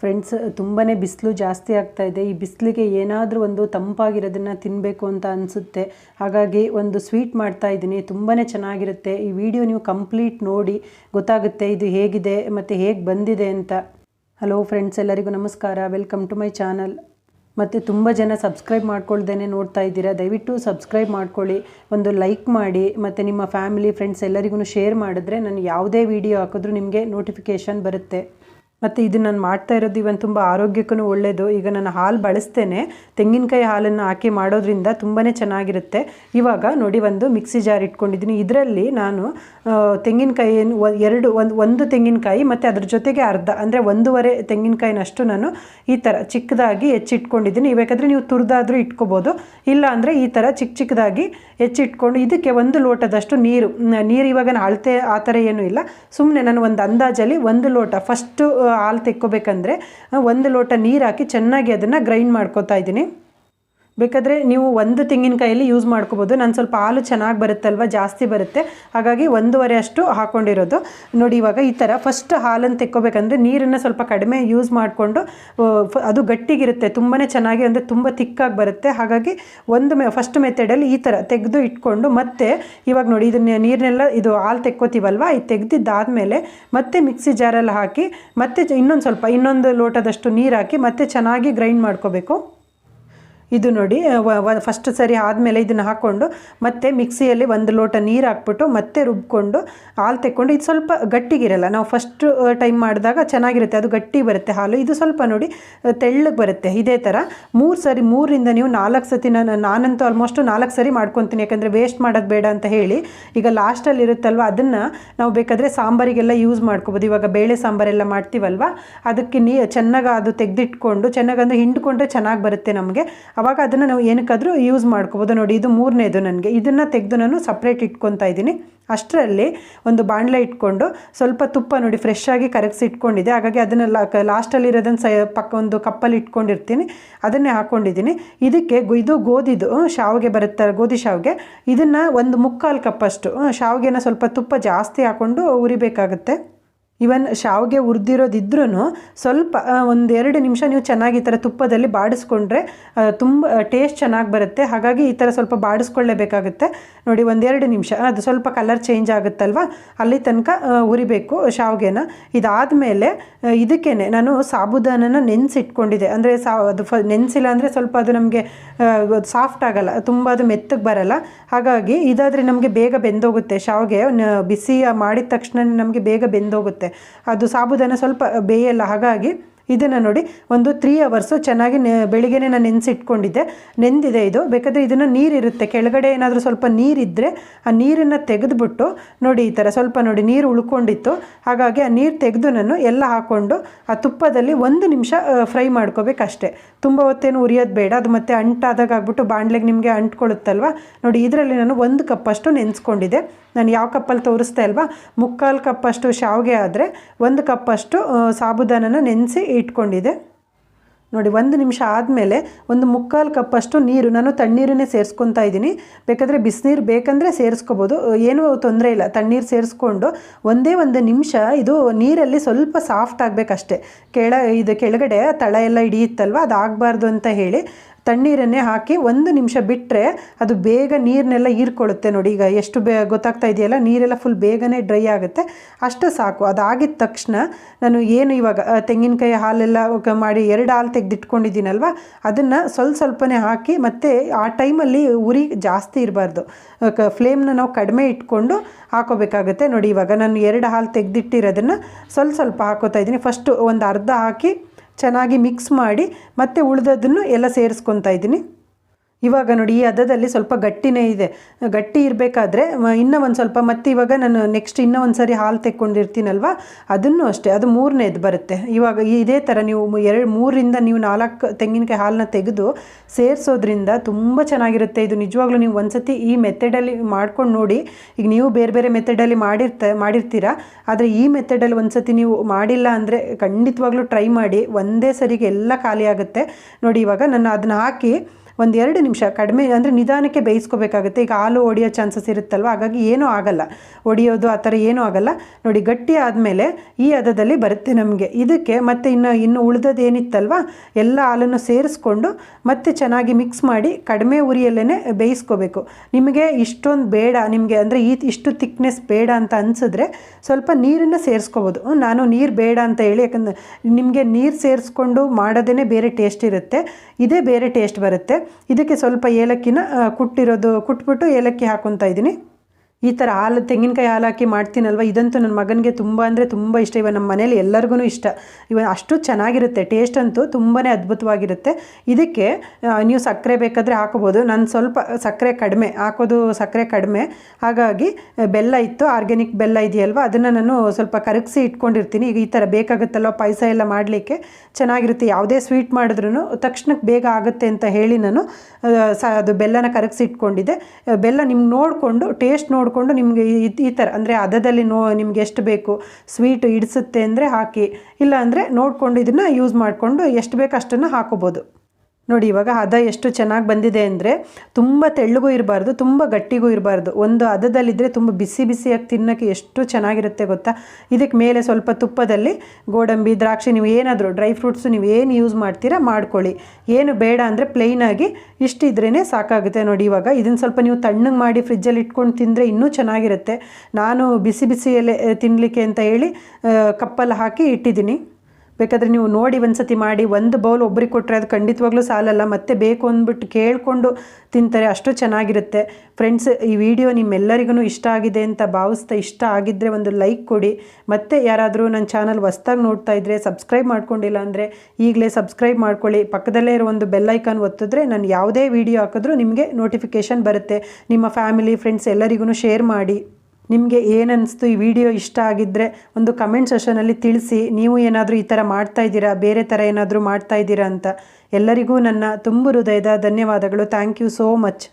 Friends ತುಂಬಾ ಬಿಸಿಲು ಜಾಸ್ತಿ ಆಗ್ತಾ ಇದೆ. ಈ ಬಿಸಿಲಿಗೆ ಏನಾದರೂ ಒಂದು ತಂಪಾಗಿರೋದನ್ನು ತಿನ್ನಬೇಕು ಅಂತ ಅನಿಸುತ್ತೆ. ಹಾಗಾಗಿ ಒಂದು ಸ್ವೀಟ್ ಮಾಡ್ತಾ ಇದ್ದೀನಿ. ತುಂಬಾ ಚೆನ್ನಾಗಿರುತ್ತೆ. ಈ ವಿಡಿಯೋ ನೀವು ಕಂಪ್ಲೀಟ್ ನೋಡಿ ಗೊತ್ತಾಗುತ್ತೆ ಇದು ಹೇಗಿದೆ ಮತ್ತು ಹೇಗೆ ಬಂದಿದೆ ಅಂತ. ಹಲೋ ಫ್ರೆಂಡ್ಸ್, ಎಲ್ಲರಿಗೂ ನಮಸ್ಕಾರ. Welcome to my channel. ಮತ್ತು ತುಂಬ ಜನ ಸಬ್ಸ್ಕ್ರೈಬ್ ಮಾಡ್ಕೊಳ್ದೇ ನೋಡ್ತಾ ಇದ್ದೀರಾ? ದಯವಿಟ್ಟು ಸಬ್ಸ್ಕ್ರೈಬ್ ಮಾಡ್ಕೊಳ್ಳಿ. ಒಂದು ಲೈಕ್ ಮಾಡಿ ಮತ್ತು ನಿಮ್ಮ ಫ್ಯಾಮಿಲಿ, ಫ್ರೆಂಡ್ಸ್ ಎಲ್ಲರಿಗೂ ಶೇರ್ ಮಾಡಿದ್ರೆ ನಾನು ಯಾವುದೇ ವಿಡಿಯೋ ಹಾಕಿದ್ರೂ ನಿಮಗೆ ನೋಟಿಫಿಕೇಷನ್ ಬರುತ್ತೆ. ಮತ್ತು ಇದು ನಾನು ಮಾಡ್ತಾ ಇರೋದು ಇವನ್ ತುಂಬ ಆರೋಗ್ಯಕ್ಕೂ ಒಳ್ಳೆಯದು ಈಗ ನಾನು ಹಾಲು ಬಳಸ್ತೇನೆ. ತೆಂಗಿನಕಾಯಿ ಹಾಲನ್ನು ಹಾಕಿ ಮಾಡೋದ್ರಿಂದ ತುಂಬಾ ಚೆನ್ನಾಗಿರುತ್ತೆ. ಇವಾಗ ನೋಡಿ ಒಂದು ಮಿಕ್ಸಿ ಜಾರ್ ಇಟ್ಕೊಂಡಿದ್ದೀನಿ. ಇದರಲ್ಲಿ ನಾನು ತೆಂಗಿನಕಾಯಿ ತೆಂಗಿನಕಾಯಿಯನ್ನು ಎರಡು, ಒಂದು ಒಂದು ತೆಂಗಿನಕಾಯಿ ಮತ್ತು ಅದ್ರ ಜೊತೆಗೆ ಅರ್ಧ, ಅಂದರೆ ಒಂದೂವರೆ ತೆಂಗಿನಕಾಯಿನಷ್ಟು ನಾನು ಈ ಥರ ಚಿಕ್ಕದಾಗಿ ಹೆಚ್ಚಿಟ್ಕೊಂಡಿದ್ದೀನಿ. ಬೇಕಾದರೆ ನೀವು ತುರಿದಾದರೂ ಇಟ್ಕೋಬೋದು. ಇಲ್ಲ ಅಂದರೆ ಈ ಥರ ಚಿಕ್ಕ ಚಿಕ್ಕದಾಗಿ ಹೆಚ್ಚಿಟ್ಕೊಂಡು ಇದಕ್ಕೆ ಒಂದು ಲೋಟದಷ್ಟು ನೀರು. ನೀರು ಇವಾಗ ನಾನು ಅಳತೆ, ಆ ಥರ ಏನೂ ಇಲ್ಲ. ಸುಮ್ಮನೆ ನಾನು ಒಂದು ಅಂದಾಜಲ್ಲಿ ಒಂದು ಲೋಟ ಫಸ್ಟು ಹಾಲು ತೆಕ್ಕೋಬೇಕಂದ್ರೆ ಒಂದು ಲೋಟ ನೀರು ಹಾಕಿ ಚೆನ್ನಾಗಿ ಅದನ್ನು ಗ್ರೈಂಡ್ ಮಾಡ್ಕೋತಾ ಇದ್ದೀನಿ. ಬೇಕಾದರೆ ನೀವು ಒಂದು ತೆಂಗಿನಕಾಯಲ್ಲಿ ಯೂಸ್ ಮಾಡ್ಕೋಬೋದು. ನಾನು ಸ್ವಲ್ಪ ಹಾಲು ಚೆನ್ನಾಗಿ ಬರುತ್ತಲ್ವ, ಜಾಸ್ತಿ ಬರುತ್ತೆ. ಹಾಗಾಗಿ ಒಂದೂವರೆ ಅಷ್ಟು ಹಾಕ್ಕೊಂಡಿರೋದು ನೋಡಿ ಇವಾಗ ಈ ಥರ ಫಸ್ಟ್ ಹಾಲನ್ನು ತೆಕ್ಕೋಬೇಕಂದ್ರೆ ನೀರನ್ನು ಸ್ವಲ್ಪ ಕಡಿಮೆ ಯೂಸ್ ಮಾಡಿಕೊಂಡು ಅದು ಗಟ್ಟಿಗಿರುತ್ತೆ. ತುಂಬಾ ಚೆನ್ನಾಗಿ ಅಂದರೆ ತುಂಬ ತಿಕ್ಕಾಗಿ ಬರುತ್ತೆ. ಹಾಗಾಗಿ ಒಂದು ಮೆ ಫಸ್ಟ್ ಮೆಥಡಲ್ಲಿ ಈ ಥರ ತೆಗೆದು ಇಟ್ಕೊಂಡು ಮತ್ತೆ ಇವಾಗ ನೋಡಿ ಇದನ್ನ ನೀರನ್ನೆಲ್ಲ ಇದು ಹಾಲು ತೆಕ್ಕೋತೀವಲ್ವ? ಇದು ತೆಗೆದಿದ್ದಾದಮೇಲೆ ಮತ್ತೆ ಮಿಕ್ಸಿ ಜಾರಲ್ಲಿ ಹಾಕಿ ಮತ್ತೆ ಇನ್ನೊಂದು ಸ್ವಲ್ಪ, ಇನ್ನೊಂದು ಲೋಟದಷ್ಟು ನೀರು ಹಾಕಿ ಮತ್ತೆ ಚೆನ್ನಾಗಿ ಗ್ರೈಂಡ್ ಮಾಡ್ಕೋಬೇಕು. ಇದು ನೋಡಿ ಫಸ್ಟ್ ಸರಿ ಆದಮೇಲೆ ಇದನ್ನು ಹಾಕ್ಕೊಂಡು ಮತ್ತೆ ಮಿಕ್ಸಿಯಲ್ಲಿ ಒಂದು ಲೋಟ ನೀರು ಹಾಕ್ಬಿಟ್ಟು ಮತ್ತೆ ರುಬ್ಕೊಂಡು ಹಾಲು ತೆಕ್ಕೊಂಡು ಇದು ಸ್ವಲ್ಪ ಗಟ್ಟಿಗಿರಲ್ಲ. ನಾವು ಫಸ್ಟ್ ಟೈಮ್ ಮಾಡಿದಾಗ ಚೆನ್ನಾಗಿರುತ್ತೆ. ಅದು ಗಟ್ಟಿ ಬರುತ್ತೆ ಹಾಲು. ಇದು ಸ್ವಲ್ಪ ನೋಡಿ ತೆಳ್ಳಗೆ ಬರುತ್ತೆ ಇದೇ ಥರ ಮೂರು ಸರಿ, ಮೂರಿಂದ ನೀವು ನಾಲ್ಕು ಸತಿ ನಾನು ನಾನಂತೂ ಆಲ್ಮೋಸ್ಟ್ ನಾಲ್ಕು ಸರಿ ಮಾಡ್ಕೊತೀನಿ. ಯಾಕಂದರೆ ವೇಸ್ಟ್ ಮಾಡೋದು ಬೇಡ ಅಂತ ಹೇಳಿ. ಈಗ ಲಾಸ್ಟಲ್ಲಿ ಇರುತ್ತಲ್ವ, ಅದನ್ನು ನಾವು ಬೇಕಾದರೆ ಸಾಂಬಾರಿಗೆಲ್ಲ ಯೂಸ್ ಮಾಡ್ಕೋಬೋದು. ಇವಾಗ ಬೇಳೆ ಸಾಂಬಾರೆಲ್ಲ ಮಾಡ್ತೀವಲ್ವ, ಅದಕ್ಕೆ ನೀ, ಚೆನ್ನಾಗಿ ಅದು ತೆಗೆದಿಟ್ಕೊಂಡು, ಚೆನ್ನಾಗಿ ಅಂದರೆ ಹಿಂಡ್ಕೊಂಡ್ರೆ ಚೆನ್ನಾಗಿ ಬರುತ್ತೆ ನಮಗೆ. ಅವಾಗ ಅದನ್ನು ನಾವು ಏನಕ್ಕಾದರೂ ಯೂಸ್ ಮಾಡ್ಕೋಬೋದು. ನೋಡಿ, ಇದು ಮೂರನೇದು ನನಗೆ. ಇದನ್ನು ತೆಗೆದು ನಾನು ಸಪ್ರೇಟ್ ಇಟ್ಕೊತಾ ಇದ್ದೀನಿ. ಅಷ್ಟರಲ್ಲಿ ಒಂದು ಬಾಣಲೆ ಇಟ್ಕೊಂಡು ಸ್ವಲ್ಪ ತುಪ್ಪ ನೋಡಿ ಫ್ರೆಶ್ ಆಗಿ ಕರಗಿಸಿ ಇಟ್ಕೊಂಡಿದ್ದೆ. ಹಾಗಾಗಿ ಅದನ್ನು ಲಾಸ್ಟಲ್ಲಿ ಇರೋದನ್ನು ಸ, ಪಕ್ಕ ಒಂದು ಕಪ್ಪಲ್ಲಿ ಇಟ್ಕೊಂಡಿರ್ತೀನಿ. ಅದನ್ನೇ ಹಾಕ್ಕೊಂಡಿದ್ದೀನಿ ಇದಕ್ಕೆ ಇದು ಗೋಧಿದು ಶಾವಿಗೆ ಬರುತ್ತೆ, ಗೋಧಿ ಶಾವಿಗೆ. ಇದನ್ನು ಒಂದು ಮುಕ್ಕಾಲು ಕಪ್ಪಷ್ಟು ಶಾವಿಗೆನ ಸ್ವಲ್ಪ ತುಪ್ಪ ಜಾಸ್ತಿ ಹಾಕ್ಕೊಂಡು ಉರಿಬೇಕಾಗುತ್ತೆ. ಇವನ್ ಶಾವಿಗೆ ಹುರಿದಿರೋದಿದ್ರೂ ಸ್ವಲ್ಪ ಒಂದೆರಡು ನಿಮಿಷ ನೀವು ಚೆನ್ನಾಗಿ ಈ ಥರ ತುಪ್ಪದಲ್ಲಿ ಬಾಡಿಸ್ಕೊಂಡ್ರೆ ತುಂಬ ಟೇಸ್ಟ್ ಚೆನ್ನಾಗಿ ಬರುತ್ತೆ. ಹಾಗಾಗಿ ಈ ಥರ ಸ್ವಲ್ಪ ಬಾಡಿಸ್ಕೊಳ್ಳೇಬೇಕಾಗುತ್ತೆ. ನೋಡಿ ಒಂದೆರಡು ನಿಮಿಷ ಅದು ಸ್ವಲ್ಪ ಕಲರ್ ಚೇಂಜ್ ಆಗುತ್ತಲ್ವ? ಅಲ್ಲಿ ತನಕ ಉರಿಬೇಕು ಶಾವಿಗೆನ. ಇದಾದಮೇಲೆ ಇದಕ್ಕೇ ನಾನು ಸಾಬುದಾನನ ನೆನೆಸಿಟ್ಕೊಂಡಿದ್ದೆ. ಅಂದರೆ ಸಾ, ಅದು ಫ, ನೆನೆಸಿಲ್ಲ ಅಂದರೆ ಸ್ವಲ್ಪ ಅದು ನಮಗೆ ಸಾಫ್ಟ್ ಆಗಲ್ಲ, ತುಂಬ ಅದು ಮೆತ್ತಗೆ ಬರಲ್ಲ. ಹಾಗಾಗಿ ಇದಾದರೆ ನಮಗೆ ಬೇಗ ಬೆಂದೋಗುತ್ತೆ. ಶಾವಿಗೆ ಬಿಸಿ ಮಾಡಿದ ತಕ್ಷಣ ನಮಗೆ ಬೇಗ ಬೆಂದೋಗುತ್ತೆ. ಅದು ಸಾಬುದಾನ ಸ್ವಲ್ಪ ಬೇಯಲ್ಲ, ಹಾಗಾಗಿ ಇದನ್ನು ನೋಡಿ ಒಂದು ತ್ರೀ ಅವರ್ಸು ಚೆನ್ನಾಗಿ ನೆ ಬೆಳಿಗ್ಗೆ ನಾನು ನೆನೆಸಿಟ್ಕೊಂಡಿದ್ದೆ. ನೆಂದಿದೆ ಇದು. ಬೇಕಾದರೆ ಇದನ್ನು ನೀರಿರುತ್ತೆ. ಕೆಳಗಡೆ ಏನಾದರೂ ಸ್ವಲ್ಪ ನೀರಿದ್ದರೆ ಆ ನೀರನ್ನು ತೆಗೆದುಬಿಟ್ಟು ನೋಡಿ ಈ ಥರ ಸ್ವಲ್ಪ ನೋಡಿ ನೀರು ಉಳ್ಕೊಂಡಿತ್ತು. ಹಾಗಾಗಿ ಆ ನೀರು ತೆಗೆದು ನಾನು ಎಲ್ಲ ಹಾಕ್ಕೊಂಡು ಆ ತುಪ್ಪದಲ್ಲಿ ಒಂದು ನಿಮಿಷ ಫ್ರೈ ಮಾಡ್ಕೋಬೇಕಷ್ಟೇ. ತುಂಬ ಹೊತ್ತೇನು ಉರಿಯೋದು ಬೇಡ. ಅದು ಮತ್ತೆ ಅಂಟಾದಾಗ ಆಗ್ಬಿಟ್ಟು ಬಾಣಲೆಗೆ ನಿಮಗೆ ಅಂಟ್ಕೊಳ್ಳುತ್ತಲ್ವ ನೋಡಿ ಇದರಲ್ಲಿ ನಾನು ಒಂದು ಕಪ್ಪಷ್ಟು ನೆನೆಸ್ಕೊಂಡಿದ್ದೆ. ನಾನು ಯಾವ ಕಪ್ಪಲ್ಲಿ ತೋರಿಸ್ತಾ ಇಲ್ವಾ ಮುಕ್ಕಾಲು ಕಪ್ಪಷ್ಟು ಶಾವಿಗೆ ಆದರೆ ಒಂದು ಕಪ್ಪಷ್ಟು ಸಾಬುದಾನನ ನೆನೆಸಿ ಇಟ್ಕೊಂಡಿದೆ. ನೋಡಿ, ಒಂದು ನಿಮಿಷ ಆದಮೇಲೆ ಒಂದು ಮುಕ್ಕಾಲು ಕಪ್ಪಷ್ಟು ನೀರು, ನಾನು ತಣ್ಣೀರನ್ನೇ ಸೇರಿಸ್ಕೊತಾ ಇದ್ದೀನಿ. ಬೇಕಾದರೆ ಬಿಸಿನೀರು ಬೇಕಂದರೆ ಸೇರಿಸ್ಕೋಬೋದು. ಏನೂ ತೊಂದರೆ ಇಲ್ಲ. ತಣ್ಣೀರು ಸೇರಿಸ್ಕೊಂಡು ಒಂದೇ ಒಂದು ನಿಮಿಷ ಇದು ನೀರಲ್ಲಿ ಸ್ವಲ್ಪ ಸಾಫ್ಟ್ ಆಗಬೇಕಷ್ಟೆ. ಕೆಳ, ಇದು ಕೆಳಗಡೆ ತಳ ಎಲ್ಲ ಹಿಡಿಯುತ್ತಲ್ವ? ಅದು ಆಗಬಾರ್ದು ಅಂತ ಹೇಳಿ ತಣ್ಣೀರನ್ನೇ ಹಾಕಿ ಒಂದು ನಿಮಿಷ ಬಿಟ್ಟರೆ ಅದು ಬೇಗ ನೀರನ್ನೆಲ್ಲ ಹೀರ್ಕೊಳ್ಳುತ್ತೆ ನೋಡಿ. ಈಗ ಎಷ್ಟು ಬೇ ಗೊತ್ತಾಗ್ತಾ ಇದೆಯಲ್ಲ? ನೀರೆಲ್ಲ ಫುಲ್ ಬೇಗನೆ ಡ್ರೈ ಆಗುತ್ತೆ. ಅಷ್ಟು ಸಾಕು. ಅದಾಗಿದ ತಕ್ಷಣ ನಾನು ಏನು ಇವಾಗ ತೆಂಗಿನಕಾಯಿ ಹಾಲೆಲ್ಲ ಮಾಡಿ ಎರಡು ಹಾಲು ತೆಗೆದಿಟ್ಕೊಂಡಿದ್ದೀನಲ್ವ? ಅದನ್ನು ಸ್ವಲ್ಪ ಸ್ವಲ್ಪನೇ ಹಾಕಿ ಮತ್ತು ಆ ಟೈಮಲ್ಲಿ ಉರಿ ಜಾಸ್ತಿ ಇರಬಾರ್ದು. ಫ್ಲೇಮ್ನ ನಾವು ಕಡಿಮೆ ಇಟ್ಕೊಂಡು ಹಾಕೋಬೇಕಾಗುತ್ತೆ. ನೋಡಿ, ಇವಾಗ ನಾನು ಎರಡು ಹಾಲು ತೆಗೆದಿಟ್ಟಿರೋದನ್ನು ಸ್ವಲ್ಪ ಸ್ವಲ್ಪ ಹಾಕೋತಾ ಇದ್ದೀನಿ. ಫಸ್ಟು ಒಂದು ಅರ್ಧ ಹಾಕಿ ಚೆನ್ನಾಗಿ ಮಿಕ್ಸ್ ಮಾಡಿ ಮತ್ತೆ ಉಳಿದದನ್ನು ಎಲ್ಲ ಸೇರಿಸ್ಕೊತಾ ಇದ್ದೀನಿ. ಇವಾಗ ನೋಡಿ, ಈ ಹದದಲ್ಲಿ ಸ್ವಲ್ಪ ಗಟ್ಟಿನೇ ಇದೆ. ಗಟ್ಟಿ ಇರಬೇಕಾದ್ರೆ ಇನ್ನೂ ಒಂದು ಸ್ವಲ್ಪ, ಮತ್ತೆ ಇವಾಗ ನಾನು ನೆಕ್ಸ್ಟ್ ಇನ್ನೂ ಒಂದು ಸರಿ ಹಾಲು ತೆಕ್ಕೊಂಡಿರ್ತೀನಲ್ವ, ಅದನ್ನು ಅಷ್ಟೇ, ಅದು ಮೂರನೇದು ಬರುತ್ತೆ. ಇವಾಗ ಇದೇ ಥರ ನೀವು ಎರಡು ಮೂರರಿಂದ ನೀವು ನಾಲ್ಕು ತೆಂಗಿನಕಾಯಿ ಹಾಲನ್ನ ತೆಗೆದು ಸೇರಿಸೋದ್ರಿಂದ ತುಂಬ ಚೆನ್ನಾಗಿರುತ್ತೆ. ಇದು ನಿಜವಾಗ್ಲೂ ನೀವು ಒಂದ್ಸತಿ ಈ ಮೆಥಡಲ್ಲಿ ಮಾಡ್ಕೊಂಡು ನೋಡಿ, ಈಗ ನೀವು ಬೇರೆ ಬೇರೆ ಮೆಥಡಲ್ಲಿ ಮಾಡಿರ್ತ, ಮಾಡಿರ್ತೀರಾ, ಆದರೆ ಈ ಮೆಥಡಲ್ಲಿ ಒಂದ್ಸತಿ ನೀವು ಮಾಡಿಲ್ಲ ಅಂದರೆ ಖಂಡಿತವಾಗ್ಲೂ ಟ್ರೈ ಮಾಡಿ, ಒಂದೇ ಸರಿಗೆ ಎಲ್ಲ ಖಾಲಿ ಆಗುತ್ತೆ. ನೋಡಿ, ಇವಾಗ ನಾನು ಅದನ್ನ ಹಾಕಿ ಒಂದು ಎರಡು ನಿಮಿಷ ಕಡಿಮೆ, ಅಂದರೆ ನಿಧಾನಕ್ಕೆ ಬೇಯಿಸ್ಕೋಬೇಕಾಗುತ್ತೆ. ಈಗ ಹಾಲು ಒಡೆಯೋ ಚಾನ್ಸಸ್ ಇರುತ್ತಲ್ವ? ಹಾಗಾಗಿ ಏನೂ ಆಗಲ್ಲ. ಒಡೆಯೋದು ಆ ಥರ ಏನೂ ಆಗಲ್ಲ. ನೋಡಿ, ಗಟ್ಟಿ ಆದಮೇಲೆ ಈ ಹದದಲ್ಲಿ ಬರುತ್ತೆ ನಮಗೆ. ಇದಕ್ಕೆ ಮತ್ತೆ ಇನ್ನು ಇನ್ನು ಉಳಿದದ್ದು ಏನಿತ್ತಲ್ವ ಎಲ್ಲ ಹಾಲನ್ನು ಸೇರಿಸ್ಕೊಂಡು ಮತ್ತೆ ಚೆನ್ನಾಗಿ ಮಿಕ್ಸ್ ಮಾಡಿ ಕಡಿಮೆ ಉರಿಯಲ್ಲೇ ಬೇಯಿಸ್ಕೋಬೇಕು. ನಿಮಗೆ ಇಷ್ಟೊಂದು ಬೇಡ, ನಿಮಗೆ ಅಂದರೆ ಈ, ಇಷ್ಟು ತಿಕ್ನೆಸ್ ಬೇಡ ಅಂತ ಅನಿಸಿದ್ರೆ ಸ್ವಲ್ಪ ನೀರನ್ನು ಸೇರಿಸ್ಕೋಬೋದು. ನಾನು ನೀರು ಬೇಡ ಅಂತ ಹೇಳಿ, ಯಾಕಂದರೆ ನಿಮಗೆ ನೀರು ಸೇರಿಸ್ಕೊಂಡು ಮಾಡೋದೇ ಬೇರೆ ಟೇಸ್ಟ್ ಇರುತ್ತೆ. ಇದೇ ಬೇರೆ ಟೇಸ್ಟ್ ಬರುತ್ತೆ. ಇದಕ್ಕೆ ಸ್ವಲ್ಪ ಏಲಕ್ಕಿನ ಕುಟ್ಟಿರೋದು ಕುಟ್ಬಿಟ್ಟು ಏಲಕ್ಕಿ ಹಾಕೊತಾ ಇದ್ದೀನಿ. ಈ ಥರ ಹಾಲು, ತೆಂಗಿನಕಾಯಿ ಹಾಲು ಹಾಕಿ ಮಾಡ್ತೀನಲ್ವ? ಇದಂತೂ ನನ್ನ ಮಗನಿಗೆ ತುಂಬ ಅಂದರೆ ತುಂಬ ಇಷ್ಟ. ಇವಾಗ ನಮ್ಮ ಮನೇಲಿ ಎಲ್ಲರಿಗೂ ಇಷ್ಟ. ಇವ ಅಷ್ಟು ಚೆನ್ನಾಗಿರುತ್ತೆ ಟೇಸ್ಟ್ ಅಂತೂ ತುಂಬಾ ಅದ್ಭುತವಾಗಿರುತ್ತೆ. ಇದಕ್ಕೆ ನೀವು ಸಕ್ಕರೆ ಬೇಕಾದರೆ ಹಾಕ್ಬೋದು. ನಾನು ಸ್ವಲ್ಪ ಸಕ್ಕರೆ ಕಡಿಮೆ, ಹಾಕೋದು ಸಕ್ಕರೆ ಕಡಿಮೆ. ಹಾಗಾಗಿ ಬೆಲ್ಲ ಇತ್ತು ಆರ್ಗ್ಯಾನಿಕ್ ಬೆಲ್ಲ ಇದೆಯಲ್ವ? ಅದನ್ನು ನಾನು ಸ್ವಲ್ಪ ಕರಗಿಸಿ ಇಟ್ಕೊಂಡಿರ್ತೀನಿ. ಈಗ ಈ ಥರ ಬೇಕಾಗುತ್ತಲ್ಲ ಪಾಯಸ ಎಲ್ಲ ಮಾಡಲಿಕ್ಕೆ ಚೆನ್ನಾಗಿರುತ್ತೆ. ಯಾವುದೇ ಸ್ವೀಟ್ ಮಾಡಿದ್ರೂ ತಕ್ಷಣಕ್ಕೆ ಬೇಗ ಆಗುತ್ತೆ ಅಂತ ಹೇಳಿ ನಾನು ಸ, ಅದು ಬೆಲ್ಲನ ಕರಗಿಸಿ ಇಟ್ಕೊಂಡಿದ್ದೆ. ಬೆಲ್ಲ ನಿಮ್ಗೆ ನೋಡಿಕೊಂಡು ಟೇಸ್ಟ್ ನೋಡಿಕೊಂಡು ನಿಮಗೆ ಈ ಥರ, ಅಂದರೆ ಅದದಲ್ಲಿ ನೋ ನಿಮ್ಗೆ ಎಷ್ಟು ಬೇಕು, ಸ್ವೀಟ್ ಇಡಿಸುತ್ತೆ ಅಂದರೆ ಹಾಕಿ ಇಲ್ಲ ಅಂದರೆ ನೋಡಿಕೊಂಡು ಇದನ್ನು ಯೂಸ್ ಮಾಡಿಕೊಂಡು ಎಷ್ಟು ಬೇಕು ಅಷ್ಟನ್ನು ಹಾಕೋಬೋದು. ನೋಡಿ, ಇವಾಗ ಹದ ಎಷ್ಟು ಚೆನ್ನಾಗಿ ಬಂದಿದೆ ಅಂದರೆ ತುಂಬ ತೆಳ್ಳಗೂ ಇರಬಾರ್ದು, ತುಂಬ ಗಟ್ಟಿಗೂ ಇರಬಾರ್ದು. ಒಂದು ಹದದಲ್ಲಿದ್ದರೆ ತುಂಬ ಬಿಸಿ ಬಿಸಿಯಾಗಿ ತಿನ್ನೋಕ್ಕೆ ಎಷ್ಟು ಚೆನ್ನಾಗಿರುತ್ತೆ ಗೊತ್ತಾ? ಇದಕ್ಕೆ ಮೇಲೆ ಸ್ವಲ್ಪ ತುಪ್ಪದಲ್ಲಿ ಗೋಡಂಬಿ, ದ್ರಾಕ್ಷಿ, ನೀವು ಏನಾದರೂ ಡ್ರೈ ಫ್ರೂಟ್ಸು ನೀವು ಏನು ಯೂಸ್ ಮಾಡ್ತೀರಾ ಮಾಡ್ಕೊಳ್ಳಿ. ಏನು ಬೇಡ ಅಂದರೆ ಪ್ಲೈನಾಗಿ ಇಷ್ಟು ಇದ್ರೇ ಸಾಕಾಗುತ್ತೆ. ನೋಡಿ, ಇವಾಗ ಇದನ್ನು ಸ್ವಲ್ಪ ನೀವು ತಣ್ಣಗೆ ಮಾಡಿ ಫ್ರಿಜ್ಜಲ್ಲಿ ಇಟ್ಕೊಂಡು ತಿಂದರೆ ಇನ್ನೂ ಚೆನ್ನಾಗಿರುತ್ತೆ. ನಾನು ಬಿಸಿ ಬಿಸಿಯಲ್ಲೇ ತಿನ್ನಲಿಕ್ಕೆ ಅಂತ ಹೇಳಿ ಕಪ್ಪಲ್ಲಿ ಹಾಕಿ ಇಟ್ಟಿದ್ದೀನಿ. ಬೇಕಾದರೆ ನೀವು ನೋಡಿ ಒಂದ್ಸತಿ ಮಾಡಿ, ಒಂದು ಬೌಲ್ ಒಬ್ಬರಿಗೆ ಕೊಟ್ಟರೆ ಅದು ಖಂಡಿತವಾಗ್ಲೂ ಸಾಲಲ್ಲ. ಮತ್ತೆ ಬೇಕು ಅಂದ್ಬಿಟ್ಟು ಕೇಳಿಕೊಂಡು ತಿಂತಾರೆ, ಅಷ್ಟು ಚೆನ್ನಾಗಿರುತ್ತೆ. ಫ್ರೆಂಡ್ಸ್ ಈ ವಿಡಿಯೋ ನಿಮ್ಮೆಲ್ಲರಿಗೂ ಇಷ್ಟ ಆಗಿದೆ ಅಂತ ಭಾವಿಸ್ತಾ, ಇಷ್ಟ ಆಗಿದ್ದರೆ ಒಂದು ಲೈಕ್ ಕೊಡಿ. ಮತ್ತೆ ಯಾರಾದರೂ ನನ್ನ ಚಾನಲ್ ಹೊಸ್ದಾಗಿ ನೋಡ್ತಾ ಇದ್ದರೆ ಸಬ್ಸ್ಕ್ರೈಬ್ ಮಾಡ್ಕೊಂಡಿಲ್ಲ ಅಂದರೆ ಈಗಲೇ ಸಬ್ಸ್ಕ್ರೈಬ್ ಮಾಡ್ಕೊಳ್ಳಿ. ಪಕ್ಕದಲ್ಲೇ ಇರೋ ಒಂದು ಬೆಲ್ ಐಕಾನ್ ಒತ್ತಿದ್ರೆ ನಾನು ಯಾವುದೇ ವಿಡಿಯೋ ಹಾಕಿದ್ರೂ ನಿಮಗೆ ನೋಟಿಫಿಕೇಷನ್ ಬರುತ್ತೆ. ನಿಮ್ಮ ಫ್ಯಾಮಿಲಿ ಫ್ರೆಂಡ್ಸ್ ಎಲ್ಲರಿಗೂ ಶೇರ್ ಮಾಡಿ. ನಿಮಗೆ ಏನನ್ನಿಸ್ತು ಈ ವಿಡಿಯೋ ಇಷ್ಟ ಆಗಿದ್ದರೆ ಒಂದು ಕಮೆಂಟ್ ಸೆಷನಲ್ಲಿ ತಿಳಿಸಿ, ನೀವು ಏನಾದರೂ ಈ ಥರ ಮಾಡ್ತಾ ಇದ್ದೀರಾ? ಬೇರೆ ಥರ ಏನಾದರೂ ಮಾಡ್ತಾ ಇದ್ದೀರಾ ಅಂತ. ಎಲ್ಲರಿಗೂ ನನ್ನ ತುಂಬು ಹೃದಯದ ಧನ್ಯವಾದಗಳು. Thank you so much.